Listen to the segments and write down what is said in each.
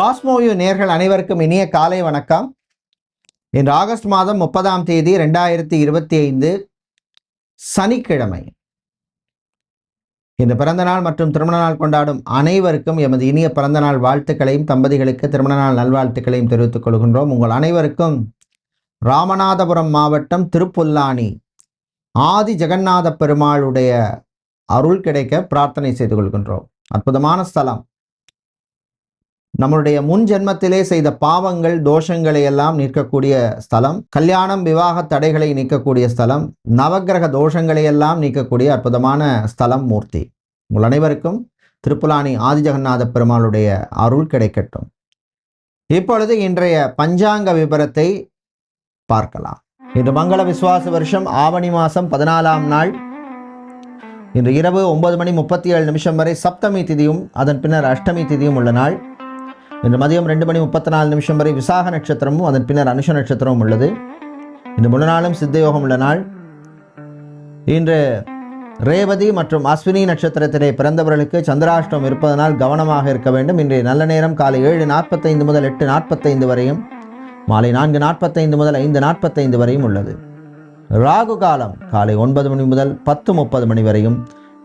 Cosmoview நேர்கள் அனைவருக்கும் இனிய காலை வணக்கம். இன்று ஆகஸ்ட் மாதம் முப்பதாம் தேதி ரெண்டாயிரத்தி இருபத்தி ஐந்து சனிக்கிழமை. இந்த பிறந்த நாள் மற்றும் திருமண நாள் கொண்டாடும் அனைவருக்கும் எமது இனிய பிறந்த நாள் வாழ்த்துக்களையும் தம்பதிகளுக்கு திருமண நாள் நல்வாழ்த்துக்களையும் தெரிவித்துக் கொள்கின்றோம். உங்கள் அனைவருக்கும் ராமநாதபுரம் மாவட்டம் திருப்புல்லானி ஆதி ஜெகநாத பெருமாளுடைய அருள் கிடைக்க பிரார்த்தனை செய்து கொள்கின்றோம். அற்புதமான ஸ்தலம். நம்மளுடைய முன் ஜென்மத்திலே செய்த பாவங்கள் தோஷங்களை எல்லாம் நீக்கக்கூடிய ஸ்தலம் கல்யாணம் விவாக தடைகளை நீக்கக்கூடிய ஸ்தலம் நவக்கிரக தோஷங்களை எல்லாம் நீக்கக்கூடிய அற்புதமான ஸ்தலம் மூர்த்தி. உங்கள் அனைவருக்கும் திருப்புலானி ஆதிஜெகநாத பெருமாளுடைய அருள் கிடைக்கட்டும். இப்பொழுது இன்றைய பஞ்சாங்க விபரத்தை பார்க்கலாம். இன்று மங்கள விசுவாச வருஷம் ஆவணி மாதம் பதினாலாம் நாள். இன்று இரவு ஒன்பது மணி முப்பத்தி ஏழு நிமிஷம் வரை சப்தமி திதியும் அதன் பின்னர் அஷ்டமி திதியும் உள்ள நாள். இன்று மதியம் ரெண்டு மணி முப்பத்தி நாலு நிமிஷம் வரை விசாக நட்சத்திரமும் அதன் பின்னர் அனுஷ நட்சத்திரமும் உள்ளது. இன்று முழு நாளும் சித்தயோகம் உள்ள நாள். இன்று ரேவதி மற்றும் அஸ்வினி நட்சத்திரத்திலே பிறந்தவர்களுக்கு சந்திராஷ்டம் இருப்பதனால் கவனமாக இருக்க வேண்டும். இன்றைய நல்ல நேரம் காலை ஏழு நாற்பத்தைந்து முதல் எட்டு நாற்பத்தைந்து வரையும் மாலை நான்கு நாற்பத்தைந்து முதல் ஐந்து நாற்பத்தைந்து வரையும் உள்ளது. ராகு காலம் காலை ஒன்பது மணி முதல் பத்து முப்பது மணி வரையும்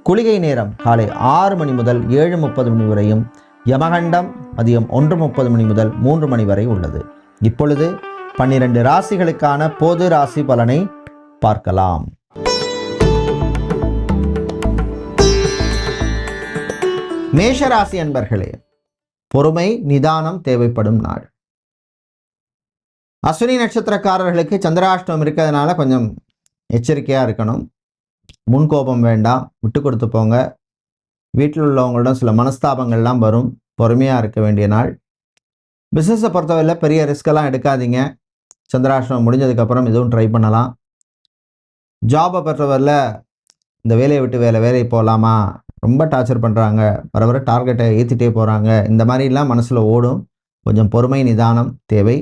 குளிகை நேரம் காலை ஆறு மணி முதல் ஏழு முப்பது மணி வரையும் யமகண்டம் மதியம் ஒன்று முப்பது மணி முதல் மூன்று மணி வரை உள்ளது. இப்பொழுது பன்னிரண்டு ராசிகளுக்கான பொது ராசி பலனை பார்க்கலாம். மேஷராசி அன்பர்களே பொறுமை நிதானம் தேவைப்படும் நாள். அஸ்வினி நட்சத்திரக்காரர்களுக்கு சந்திராஷ்டமம் இருக்கிறதுனால கொஞ்சம் எச்சரிக்கையாக இருக்கணும். முன்கோபம் வேண்டாம். விட்டு கொடுத்து போங்க. வீட்டில் உள்ளவங்களிடம் சில மனஸ்தாபங்கள்லாம் வரும். பொறுமையாக இருக்க வேண்டிய நாள். பிஸ்னஸை பொறுத்தவரையில் பெரிய ரிஸ்கெல்லாம் எடுக்காதீங்க. சந்திராஷ்டிரம் முடிஞ்சதுக்கப்புறம் இதுவும் ட்ரை பண்ணலாம். ஜாபை பொறுத்தவரையில் இந்த வேலையை விட்டு வேலை வேலைக்கு போகலாமா? ரொம்ப டார்ச்சர் பண்ணுறாங்க வர வர டார்கெட்டை ஏற்றிட்டே போகிறாங்க இந்த மாதிரிலாம் மனசில் ஓடும். கொஞ்சம் பொறுமை நிதானம் தேவை.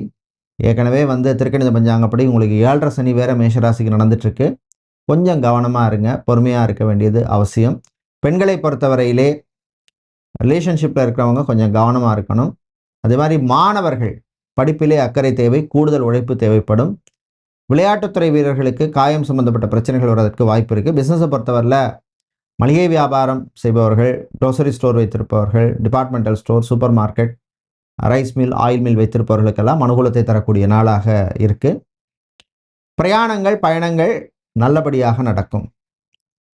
ஏற்கனவே வந்து திருக்கணித பஞ்சாங்கப்படி உங்களுக்கு ஏழரை சனி வேறு மேஷராசிக்கு நடந்துட்டுருக்கு கொஞ்சம் கவனமாக இருங்க. பொறுமையாக இருக்க வேண்டியது அவசியம். பெண்களை பொறுத்தவரையிலே ரிலேஷன்ஷிப்பில் இருக்கிறவங்க கொஞ்சம் கவனமாக இருக்கணும். அதே மாதிரி மாணவர்கள் படிப்பிலே அக்கறை தேவை கூடுதல் உழைப்பு தேவைப்படும். விளையாட்டுத்துறை வீரர்களுக்கு காயம் சம்பந்தப்பட்ட பிரச்சனைகள் வர்றதற்கு வாய்ப்பு இருக்குது பிஸ்னஸை பொறுத்தவரையில் மளிகை வியாபாரம் செய்பவர்கள் க்ரோசரி ஸ்டோர் வைத்திருப்பவர்கள் departmental store supermarket rice mill oil mill வைத்திருப்பவர்களுக்கெல்லாம் அனுகூலத்தை தரக்கூடிய நாளாக இருக்குது பிரயாணங்கள் பயணங்கள் நல்லபடியாக நடக்கும்.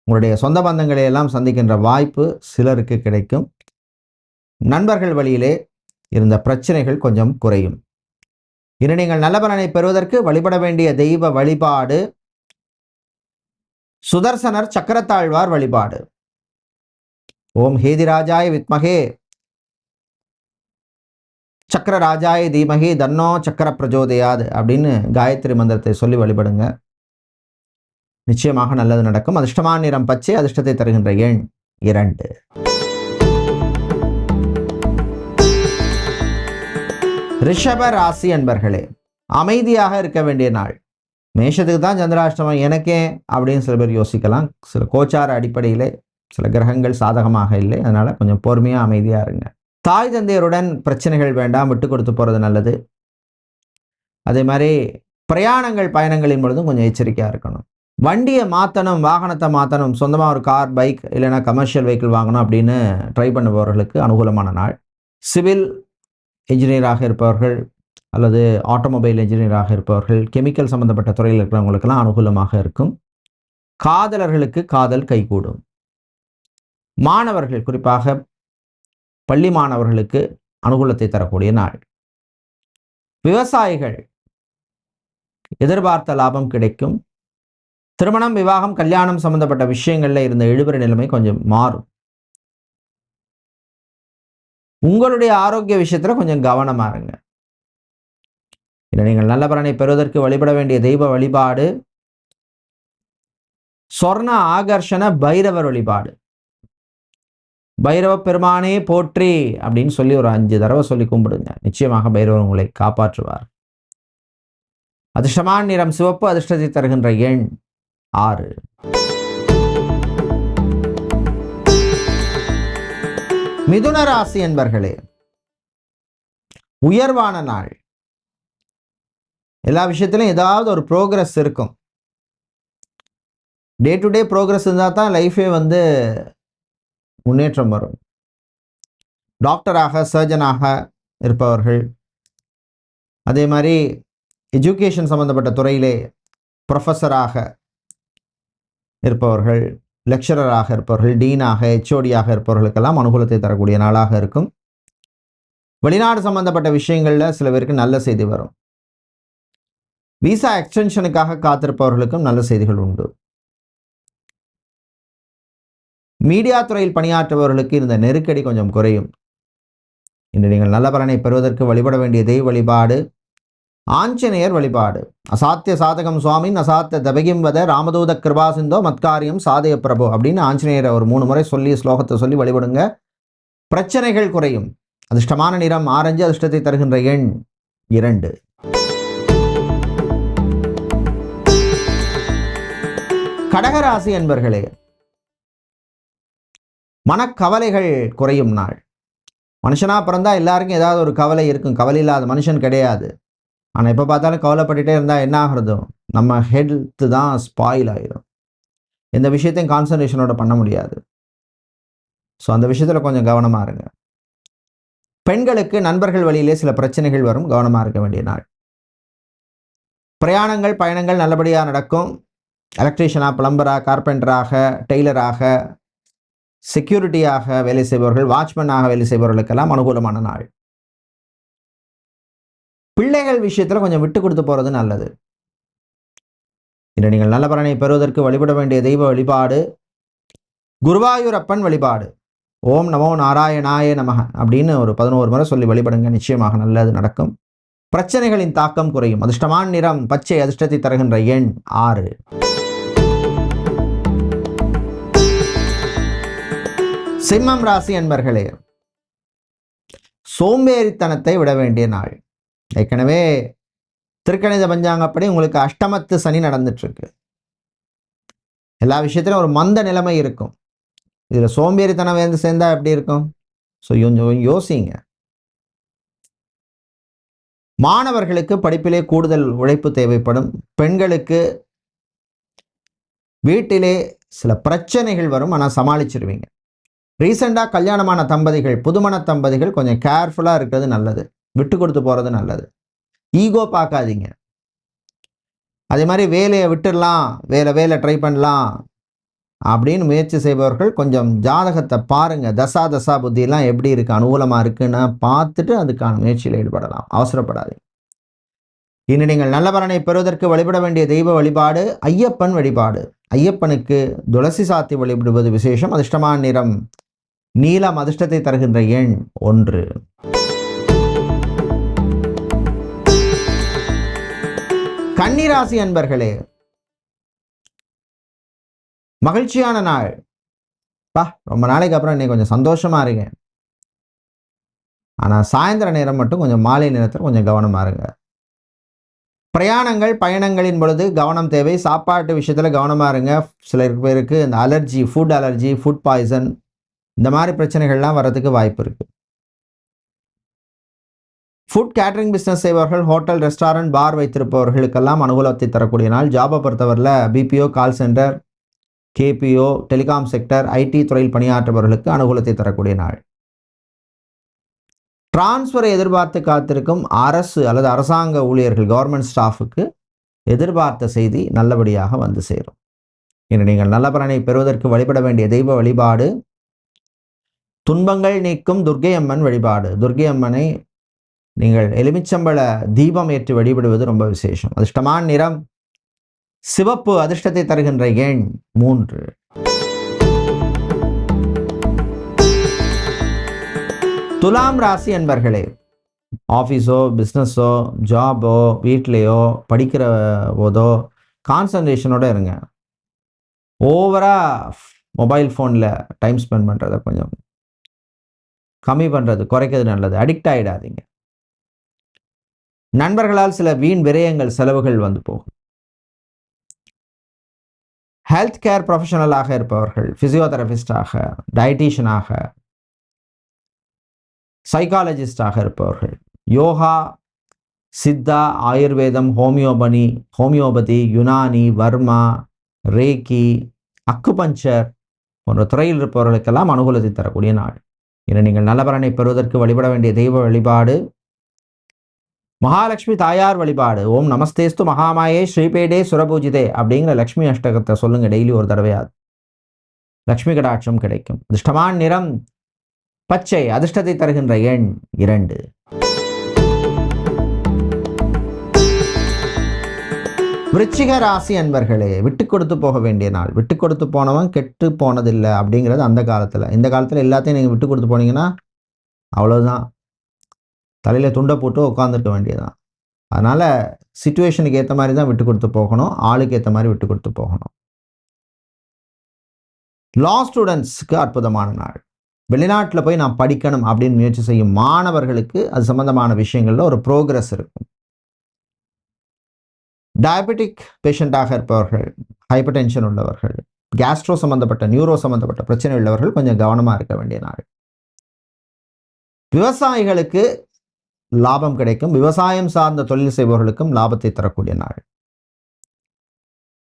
உங்களுடைய சொந்த பந்தங்களை எல்லாம் சந்திக்கின்ற வாய்ப்பு சிலருக்கு கிடைக்கும். நண்பர்கள் வழியிலே இருந்த பிரச்சனைகள் கொஞ்சம் குறையும். இனி நீங்கள் நல்ல பலனை பெறுவதற்கு வழிபட வேண்டிய தெய்வ வழிபாடு சுதர்சனர் சக்கரத்தாழ்வார் வழிபாடு. ஓம் ஹேதிராஜாய வித்மகே சக்கர ராஜாய தீமகி தன்னோ சக்கர பிரஜோதயாது அப்படின்னு காயத்ரி மந்திரத்தை சொல்லி வழிபடுங்க. நிச்சயமாக நல்லது நடக்கும். அதிர்ஷ்டமான நிறம் பச்சை அதிர்ஷ்டத்தை தருகின்ற எண் இரண்டு. ரிஷப ராசி அன்பர்களே அமைதியாக இருக்க வேண்டிய நாள். மேஷத்துக்கு தான் சந்திராஷ்டமம் எனக்கே அப்படின்னு சில பேர் யோசிக்கலாம். சில கோச்சார அடிப்படையிலே சில கிரகங்கள் சாதகமாக இல்லை. அதனால் கொஞ்சம் பொறுமையாக அமைதியாக இருங்க. தாய் தந்தையருடன் பிரச்சனைகள் வேண்டாம் விட்டு கொடுத்து போகிறது நல்லது. அதே மாதிரி பிரயாணங்கள் பயணங்களின் பொழுதும் கொஞ்சம் எச்சரிக்கையாக இருக்கணும். வண்டியை மாற்றணும் வாகனத்தை மாற்றணும் சொந்தமாக ஒரு கார் பைக் இல்லைனா கமர்ஷியல் வெஹிக்கிள் வாங்கணும் அப்படின்னு ட்ரை பண்ணுபவர்களுக்கு அனுகூலமான நாள். சிவில் இன்ஜினியராக இருப்பவர்கள் அல்லது ஆட்டோமொபைல் இன்ஜினியராக இருப்பவர்கள் கெமிக்கல் சம்மந்தப்பட்ட துறையில் இருக்கிறவங்களுக்கெல்லாம் அனுகூலமாக இருக்கும். காதலர்களுக்கு காதல் கைகூடும். மாணவர்கள் குறிப்பாக பள்ளி மாணவர்களுக்கு அனுகூலத்தை தரக்கூடிய நாள். விவசாயிகள் எதிர்பார்த்த லாபம் கிடைக்கும். திருமணம் விவாகம் கல்யாணம் சம்பந்தப்பட்ட விஷயங்கள்ல இருந்த இழுபறி நிலைமை கொஞ்சம் மாறும். உங்களுடைய ஆரோக்கிய விஷயத்துல கொஞ்சம் கவனமாக இருங்க. இல்லை நீங்கள் நல்ல பலனை பெறுவதற்கு வழிபட வேண்டிய தெய்வ வழிபாடு. சொர்ண ஆகர்ஷண பைரவர் வழிபாடு. பைரவ பெருமானே போற்றி அப்படின்னு சொல்லி ஒரு அஞ்சு தடவை சொல்லி கும்பிடுங்க. நிச்சயமாக பைரவர் உங்களை காப்பாற்றுவார். அதிர்ஷ்டமான நிறம் சிவப்பு அதிர்ஷ்டத்தை தருகின்ற எண். ஆறு. மிதுன ராசி என்பர்களே உயர்வான நாள். எல்லா விஷயத்திலும் ஏதாவது ஒரு ப்ரோக்ரஸ் இருக்கும். டே டு டே ப்ரோக்ரஸ் இருந்தால் தான் லைஃபே வந்து முன்னேற்றம் வரும். டாக்டராக சர்ஜனாக இருப்பவர்கள். அதே மாதிரி எஜுகேஷன் சம்மந்தப்பட்ட துறையிலே ப்ரொஃபஸராக இருப்பவர்கள் லெக்சரராக இருப்பவர்கள் டீனாக ஹெச்ஓடியாக இருப்பவர்களுக்கெல்லாம் அனுகூலத்தை தரக்கூடிய நாளாக இருக்கும். வெளிநாடு சம்பந்தப்பட்ட விஷயங்களில் சில பேருக்கு நல்ல செய்தி வரும். விசா எக்ஸ்டென்ஷனுக்காக காத்திருப்பவர்களுக்கும் நல்ல செய்திகள் உண்டு. மீடியா துறையில் பணியாற்றுபவர்களுக்கு இந்த நெருக்கடி கொஞ்சம் குறையும். இன்று நீங்கள் நல்ல பலனை பெறுவதற்கு வழிபட வேண்டிய தெய்வ வழிபாடு ஆஞ்சநேயர் வழிபாடு. அசாத்திய சாதகம் சுவாமின் அசாத்திய தபகிம் வத ராமதூத கிருபா சிந்தோ மத்காரியம் சாதய பிரபு அப்படின்னு ஆஞ்சநேயரை ஒரு மூணு முறை சொல்லி ஸ்லோகத்தை சொல்லி வழிபடுங்க. பிரச்சனைகள் குறையும். அதிர்ஷ்டமான நிறம் ஆரஞ்சு அதிர்ஷ்டத்தை தருகின்ற எண் இரண்டு. கடகராசி என்பர்களே மனக்கவலைகள் குறையும் நாள். மனுஷனா பிறந்தா எல்லாருக்கும் ஏதாவது ஒரு கவலை இருக்கும். கவலை இல்லாத மனுஷன் கிடையாது. ஆனால் எப்போ பார்த்தாலும் கவலைப்பட்டுட்டே இருந்தால் என்ன ஆகுறதோ? நம்ம ஹெல்த்து தான் ஸ்பாயில் ஆயிடும் எந்த விஷயத்தையும் கான்சன்ட்ரேஷனோட பண்ண முடியாது. ஸோ அந்த விஷயத்தில் கொஞ்சம் கவனமாக இருங்க. பெண்களுக்கு நண்பர்கள் வழியிலே சில பிரச்சனைகள் வரும். கவனமாக இருக்க வேண்டிய நாள். பிரயாணங்கள் பயணங்கள் நல்லபடியாக நடக்கும். எலக்ட்ரீஷியனாக பிளம்பராக கார்பெண்டராக டெய்லராக செக்யூரிட்டியாக வேலை செய்பவர்கள் வாட்ச்மேனாக வேலை செய்பவர்களுக்கெல்லாம் அனுகூலமான நாள். பிள்ளைகள் விஷயத்தில் கொஞ்சம் விட்டு கொடுத்து போகிறது நல்லது. இன்று நீங்கள் நல்ல பலனை பெறுவதற்கு வழிபட வேண்டிய தெய்வ வழிபாடு குருவாயூரப்பன் வழிபாடு. ஓம் நமோ நாராயணாய நமக அப்படின்னு ஒரு பதினோரு முறை சொல்லி வழிபடுங்க. நிச்சயமாக நல்லது நடக்கும். பிரச்சனைகளின் தாக்கம் குறையும். அதிர்ஷ்டமான நிறம் பச்சை அதிர்ஷ்டத்தை தருகின்ற எண் ஆறு. சிம்மம் ராசி அன்பர்களே சோம்பேறித்தனத்தை விட வேண்டிய நாள். ஏற்கனவே திருக்கணித பஞ்சாங்கப்படி உங்களுக்கு அஷ்டமத்து சனி நடந்துட்டுருக்கு எல்லா விஷயத்திலும் ஒரு மந்த நிலைமை இருக்கும். இதில் சோம்பேறித்தனம் வந்து சேர்ந்தால் எப்படி இருக்கும்? ஸோ கொஞ்சம் யோசிங்க. மாணவர்களுக்கு படிப்பிலே கூடுதல் உழைப்பு தேவைப்படும். பெண்களுக்கு வீட்டிலே சில பிரச்சனைகள் வரும். ஆனால் சமாளிச்சிருவீங்க. ரீசெண்டாக கல்யாணமான தம்பதிகள் புதுமண தம்பதிகள் கொஞ்சம் கேர்ஃபுல்லாக இருக்கிறது நல்லது. விட்டு கொடுத்து போகிறது நல்லது. ஈகோ பார்க்காதீங்க. அதே மாதிரி வேலையை விட்டுடலாம் வேலை வேலை ட்ரை பண்ணலாம் அப்படின்னு முயற்சி செய்பவர்கள் கொஞ்சம் ஜாதகத்தை பாருங்கள் தசா தசா புத்தியெல்லாம் எப்படி இருக்குது அனுகூலமாக இருக்குன்னு பார்த்துட்டு அதுக்கான முயற்சியில் ஈடுபடலாம். அவசரப்படாதீங்க. இனி நீங்கள் நல்ல பலனை பெறுவதற்கு வழிபட வேண்டிய தெய்வ வழிபாடு ஐயப்பன் வழிபாடு. ஐயப்பனுக்கு துளசி சாத்தி வழிபடுவது விசேஷம். அதிர்ஷ்டமான நிறம் நீலம் அதிர்ஷ்டத்தை தருகின்ற எண் ஒன்று. கன்னிராசி அன்பர்களே மகிழ்ச்சியான நாள். பா ரொம்ப நாளைக்கு அப்புறம் இன்னைக்கு கொஞ்சம் சந்தோஷமா இருங்க. ஆனால் சாயந்தர நேரம் மட்டும் கொஞ்சம் மாலை நேரத்தில் கொஞ்சம் கவனமாக இருங்க. பிரயாணங்கள் பயணங்களின் பொழுது கவனம் தேவை. சாப்பாட்டு விஷயத்தில் கவனமாக இருங்க. சில பேருக்கு இந்த allergy food allergy food poison இந்த மாதிரி பிரச்சனைகள்லாம் வர்றதுக்கு வாய்ப்பு இருக்குது ஃபுட் கேட்டரிங் பிஸ்னஸ் செய்பவர்கள் ஹோட்டல் ரெஸ்டாரண்ட் பார் வைத்திருப்பவர்களுக்கெல்லாம் அனுகூலத்தை தரக்கூடிய நாள். ஜாபை பொறுத்தவரையில் BPO call centre KPO telecom sector IT துறையில் பணியாற்றுபவர்களுக்கு அனுகூலத்தை தரக்கூடிய நாள். டிரான்ஸ்ஃபரை எதிர்பார்த்து காத்திருக்கும் அரசு அல்லது அரசாங்க ஊழியர்கள் கவர்மெண்ட் ஸ்டாஃபுக்கு எதிர்பார்த்த செய்தி நல்லபடியாக வந்து சேரும். இன்று நீங்கள் நல்ல பலனை பெறுவதற்கு வழிபட வேண்டிய தெய்வ வழிபாடு துன்பங்கள் நீக்கும் துர்க்கை அம்மன் வழிபாடு. துர்க்கை அம்மனை நீங்கள் எலுமிச்சம்பழ தீபம் ஏற்றி வழிபடுவது ரொம்ப விசேஷம். அதிர்ஷ்டமான நிறம் சிவப்பு அதிர்ஷ்டத்தை தருகின்ற எண் மூன்று. துலாம் ராசி என்பர்களே ஆஃபீஸோ பிஸ்னஸோ ஜாபோ வீட்லேயோ படிக்கிற போதோ கான்சன்ட்ரேஷனோட இருங்க. ஓவராக மொபைல் ஃபோனில் டைம் ஸ்பெண்ட் பண்ணுறத கொஞ்சம் கம்மி பண்ணுறது குறைக்கிறது நல்லது. அடிக்ட் ஆகிடாதீங்க நண்பர்களால் சில வீண் விரயங்கள் செலவுகள் வந்து போகும். ஹெல்த் கேர் ப்ரொஃபஷனலாக இருப்பவர்கள் ஃபிசியோதெரபிஸ்டாக டயட்டீஷியனாக சைக்காலஜிஸ்டாக இருப்பவர்கள் யோகா சித்தா ஆயுர்வேதம் ஹோமியோபனி homeopathy Unani Varma reiki acupuncture போன்ற துறையில் இருப்பவர்களுக்கெல்லாம் அனுகூலத்தை தரக்கூடிய நாள் என நீங்கள் நல்லபலனை பெறுவதற்கு வழிபட வேண்டிய தெய்வ வழிபாடு மகாலட்சுமி தாயார் வழிபாடு. ஓம் நமஸ்தேஸ்து மகாமாயே ஸ்ரீபேடே சுரபூஜிதே அப்படிங்கிற லக்ஷ்மி அஷ்டகத்தை சொல்லுங்க டெய்லி ஒரு தடவையாது லக்ஷ்மி கடாட்சம் கிடைக்கும். அதிர்ஷ்டமான நிறம் பச்சை அதிர்ஷ்டத்தை தருகின்ற எண் இரண்டு. விருச்சிக ராசி அன்பர்களே விட்டு கொடுத்து போக வேண்டிய நாள். விட்டு கொடுத்து போனவன் கெட்டு போனதில்லை அப்படிங்கிறது அந்த காலத்தில். இந்த காலத்தில் எல்லாத்தையும் நீங்கள் விட்டு கொடுத்து போனீங்கன்னா அவ்வளோதான் தலையில் துண்டை போட்டு உட்காந்துருக்க வேண்டியதுதான். அதனால் சுச்சுவேஷனுக்கு ஏற்ற மாதிரி தான் விட்டு கொடுத்து போகணும். ஆளுக்கு ஏற்ற மாதிரி விட்டு கொடுத்து போகணும். லா ஸ்டூடெண்ட்ஸ்க்கு அற்புதமான நாள். வெளிநாட்டில் போய் நான் படிக்கணும் அப்படின்னு முயற்சி செய்யும் மாணவர்களுக்கு அது சம்மந்தமான விஷயங்களில் ஒரு ப்ரோக்ரஸ் இருக்கும். டயபெட்டிக் பேஷண்ட்டாக இருப்பவர்கள் ஹைப்பர் டென்ஷன் உள்ளவர்கள் கேஸ்ட்ரோ சம்மந்தப்பட்ட நியூரோ சம்மந்தப்பட்ட பிரச்சனை உள்ளவர்கள் கொஞ்சம் கவனமாக இருக்க வேண்டிய நாள். விவசாயிகளுக்கு லாபம் கிடைக்கும். விவசாயம் சார்ந்த தொழில் செய்பவர்களுக்கும் லாபத்தை தரக்கூடிய நாள்.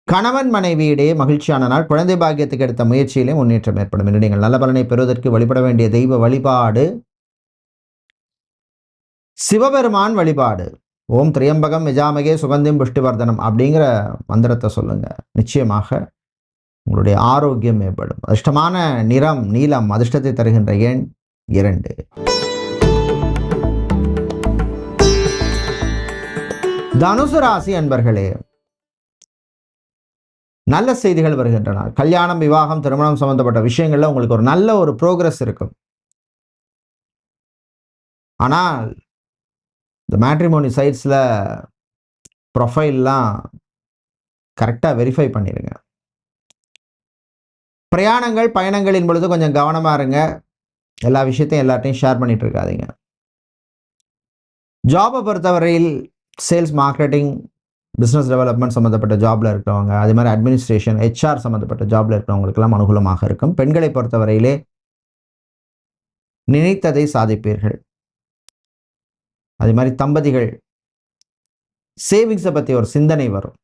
கணவன் மனைவியிடையே மகிழ்ச்சியான நாள். குழந்தை பாக்கியத்துக்கு எடுத்த முயற்சியிலே முன்னேற்றம் ஏற்படும். என்று நீங்கள் நல்ல பலனை பெறுவதற்கு வழிபட வேண்டிய தெய்வ வழிபாடு. சிவபெருமான் வழிபாடு. ஓம் திரியம்பகம் விஜாமகே சுகந்திம் புஷ்டிவர்தனம் அப்படிங்கிற மந்திரத்தை சொல்லுங்க. நிச்சயமாக உங்களுடைய ஆரோக்கியம் மேம்படும். அதிர்ஷ்டமான நிறம் நீலம் அதிர்ஷ்டத்தை தருகின்ற எண் இரண்டு. தனுசு ராசி அன்பர்களே நல்ல செய்திகள் வருகின்றன. கல்யாணம் விவாகம் திருமணம் சம்பந்தப்பட்ட விஷயங்கள்ல உங்களுக்கு ஒரு நல்ல ஒரு ப்ரோக்ரஸ் இருக்கும். ஆனால் இந்த மேட்ரிமோனி சைட்ஸில் ப்ரொஃபைல்லாம் கரெக்டாக வெரிஃபை பண்ணிடுங்க பிரயாணங்கள் பயணங்களின் பொழுது கொஞ்சம் கவனமாக இருங்க. எல்லா விஷயத்தையும் எல்லார்ட்டையும் ஷேர் பண்ணிகிட்டு இருக்காதீங்க. ஜாபை பொறுத்தவரையில் சேல்ஸ் மார்க்கெட்டிங் பிஸ்னஸ் டெவலப்மெண்ட் சம்மந்தப்பட்ட ஜாபில் இருக்கிறவங்க அதே மாதிரி அட்மினிஸ்ட்ரேஷன் ஹெச்ஆர் சம்மந்தப்பட்ட ஜாபில் இருக்கிறவங்களுக்கெல்லாம் அனுகூலமாக இருக்கும். பெண்களை பொறுத்தவரையிலே நினைத்ததை சாதிப்பீர்கள். அதே மாதிரி தம்பதிகள் சேவிங்ஸை பற்றி ஒரு சிந்தனை வரும்.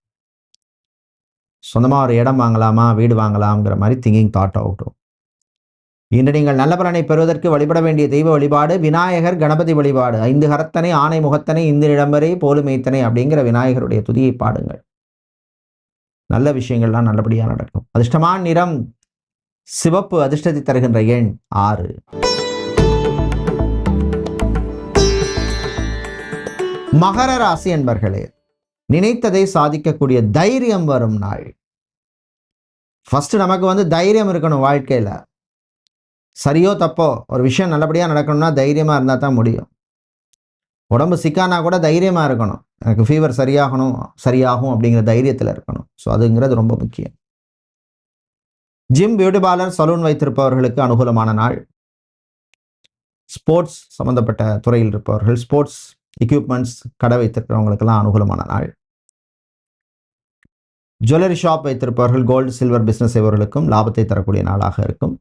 சொந்தமாக ஒரு இடம் வாங்கலாமா வீடு வாங்கலாம்ங்கிற மாதிரி திங்கிங் தாட் அவுட்டும் இன்று நீங்கள் நல்ல பலனை பெறுவதற்கு வழிபட வேண்டிய தெய்வ வழிபாடு விநாயகர் கணபதி வழிபாடு. ஐந்து கரத்தனை ஆணை முகத்தனை இந்த இடம்பரை போலுமைத்தனை அப்படிங்கிற விநாயகருடைய துதியை பாடுங்கள். நல்ல விஷயங்கள்லாம் நல்லபடியாக நடக்கும். அதிர்ஷ்டமான நிறம் சிவப்பு அதிர்ஷ்டத்தை தருகின்ற எண் ஆறு. மகர ராசி என்பர்களே நினைத்ததை சாதிக்கக்கூடிய தைரியம் வரும் நாள். ஃபர்ஸ்ட் நமக்கு வந்து தைரியம் இருக்கணும் வாழ்க்கையில. சரியோ தப்போ ஒரு விஷயம் நல்லபடியாக நடக்கணும்னா தைரியமாக இருந்தால் தான் முடியும். உடம்பு சிக்கானா கூட தைரியமாக இருக்கணும். எனக்கு ஃபீவர் சரியாகணும் சரியாகும் அப்படிங்கிற தைரியத்தில் இருக்கணும். ஸோ அதுங்கிறது ரொம்ப முக்கியம். ஜிம் பியூட்டி பார்லர் சலூன் வைத்திருப்பவர்களுக்கு அனுகூலமான நாள். ஸ்போர்ட்ஸ் சம்மந்தப்பட்ட துறையில் இருப்பவர்கள் ஸ்போர்ட்ஸ் எக்யூப்மெண்ட்ஸ் கடை வைத்திருக்கிறவங்களுக்கெல்லாம் அனுகூலமான நாள். ஜுவல்லரி ஷாப் வைத்திருப்பவர்கள் கோல்டு சில்வர் பிஸ்னஸ் செய்பவர்களுக்கும் லாபத்தை தரக்கூடிய நாளாக இருக்கும்.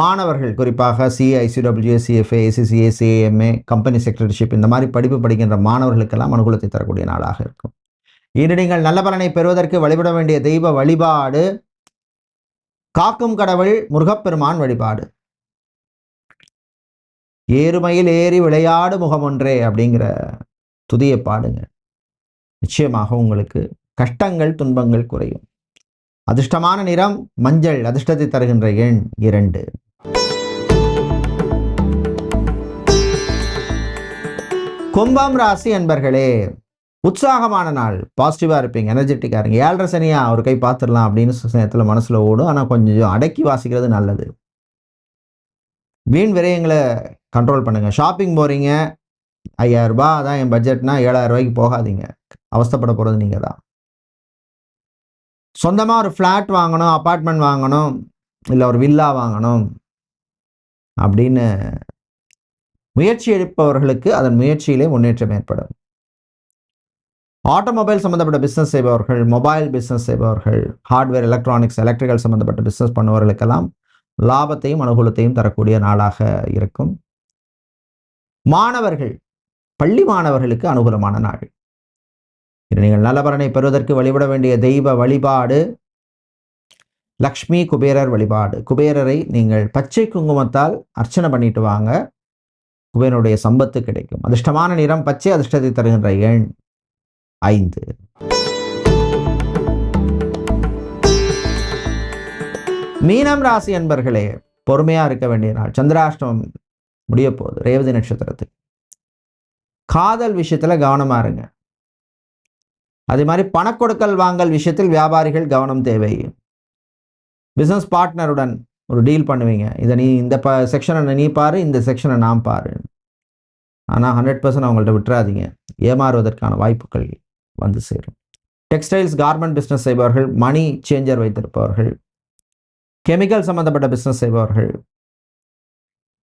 மாணவர்கள் குறிப்பாக CICW CFA ACCA CAMA company secretaryship இந்த மாதிரி படிப்பு படிக்கின்ற மாணவர்களுக்கெல்லாம் அனுகூலத்தை தரக்கூடிய நாளாக இருக்கும். இன்று நீங்கள் நல்ல பலனை பெறுவதற்கு வழிபட வேண்டிய தெய்வ வழிபாடு காக்கும் கடவுள் முருகப்பெருமான் வழிபாடு. ஏறுமையில் ஏறி விளையாடு முகம் ஒன்றே அப்படிங்கிற துதியை பாடுங்க. நிச்சயமாக உங்களுக்கு கஷ்டங்கள் துன்பங்கள் குறையும். அதிர்ஷ்டமான நிறம் மஞ்சள் அதிர்ஷ்டத்தை தருகின்ற எண் இரண்டு. கும்பம் ராசி என்பர்களே உற்சாகமான நாள். பாசிட்டிவாக இருப்பீங்க எனர்ஜெட்டிக்காக இருங்க. ஏழரை சனியா ஒரு கை பார்த்துடலாம் அப்படின்னு நேரத்தில் மனசில் ஓடும். ஆனால் கொஞ்சம் அடக்கி வாசிக்கிறது நல்லது. வீண் விரயங்களை கண்ட்ரோல் பண்ணுங்கள் ஷாப்பிங் போகிறீங்க ஐயாயிரரூபா அதான் என் பட்ஜெட்னா ஏழாயிரம் ரூபாய்க்கு போகாதீங்க. அவஸ்தப்பட போகிறது நீங்கள் தான். சொந்தமாக ஒரு ஃப்ளாட் வாங்கணும் அப்பார்ட்மெண்ட் வாங்கணும் இல்லை ஒரு வில்லா வாங்கணும் அப்படின்னு முயற்சி எடுப்பவர்களுக்கு அதன் முயற்சியிலே முன்னேற்றம் ஏற்படும். ஆட்டோமொபைல் சம்மந்தப்பட்ட பிஸ்னஸ் செய்பவர்கள் மொபைல் பிஸ்னஸ் செய்பவர்கள் ஹார்ட்வேர் எலக்ட்ரானிக்ஸ் எலக்ட்ரிக்கல் சம்மந்தப்பட்ட பிஸ்னஸ் பண்ணுவவர்களுக்கெல்லாம் லாபத்தையும் அனுகூலத்தையும் தரக்கூடிய நாளாக இருக்கும். மாணவர்கள் பள்ளி மாணவர்களுக்கு அனுகூலமான நாள். இது நீங்கள் நல்லபலனை பெறுவதற்கு வழிபட வேண்டிய தெய்வ வழிபாடு லக்ஷ்மி குபேரர் வழிபாடு. குபேரரை நீங்கள் பச்சை குங்குமத்தால் அர்ச்சனை பண்ணிட்டு வாங்க. குபேரனுடைய சம்பத்து கிடைக்கும். அதிர்ஷ்டமான நிறம் பச்சை அதிர்ஷ்டத்தை தருகின்ற எண் ஐந்து. மீனம் ராசி என்பர்களே பொறுமையா இருக்க வேண்டிய நாள். சந்திராஷ்டமம் முடிய போகுது ரேவதி நட்சத்திரத்துக்கு காதல் விஷயத்துல கவனமா இருங்க. அதே மாதிரி பணக்கொடுக்கல் வாங்கல் விஷயத்தில் வியாபாரிகள் கவனம் தேவை. பிஸ்னஸ் பார்ட்னருடன் ஒரு டீல் பண்ணுவீங்க. இதை நீ இந்த ப செக்ஷனை நீ பாரு இந்த செக்ஷனை நான் பாரு. ஆனால் ஹண்ட்ரட் பர்சன்ட் அவங்கள்ட்ட விட்டுறாதீங்க. ஏமாறுவதற்கான வாய்ப்புகள் வந்து சேரும். டெக்ஸ்டைல்ஸ் கார்மெண்ட் பிஸ்னஸ் செய்பவர்கள் மணி சேஞ்சர் வைத்திருப்பவர்கள் கெமிக்கல் சம்மந்தப்பட்ட பிஸ்னஸ் செய்பவர்கள்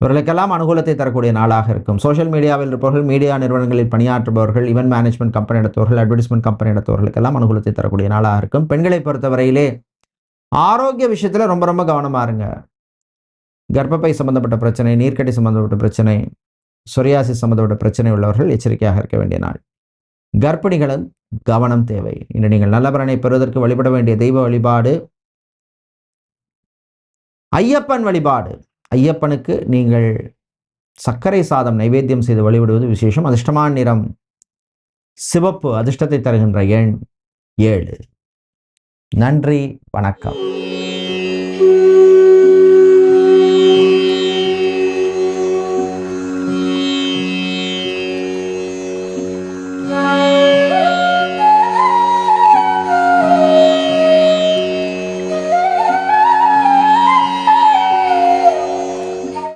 இவர்களுக்கெல்லாம் அனுகூலத்தை தரக்கூடிய நாளாக இருக்கும். சோஷியல் மீடியாவில் இருப்பவர்கள் மீடியா நிறுவனங்களில் பணியாற்றுபவர்கள் இவென்ட் மேனேஜ்மெண்ட் கம்பெனி எடுத்தவர்கள் அட்வர்டைஸ்மெண்ட் கம்பெனி எடுத்தவர்களுக்கெல்லாம் அனுகூலத்தை தரக்கூடிய நாளாக இருக்கும். பெண்களை பொறுத்தவரையிலே ஆரோக்கிய விஷயத்தில் ரொம்ப ரொம்ப கவனமாக இருங்க. கர்ப்பப்பை சம்மந்தப்பட்ட பிரச்சனை நீர்க்கட்டி சம்மந்தப்பட்ட பிரச்சனை சொரியாசி சம்மந்தப்பட்ட பிரச்சனை உள்ளவர்கள் எச்சரிக்கையாக இருக்க வேண்டிய நாள். கர்ப்பிணிகளும் கவனம் தேவை. இன்று நீங்கள் நல்ல பலனை பெறுவதற்கு வழிபட வேண்டிய தெய்வ வழிபாடு. ஐயப்பன் வழிபாடு. ஐயப்பனுக்கு நீங்கள் சர்க்கரை சாதம் நைவேத்தியம் செய்து வழிபடுவது விசேஷம். அதிர்ஷ்டமான நிறம் சிவப்பு அதிர்ஷ்டத்தை தருகின்ற எண் ஏழு. நன்றி வணக்கம்.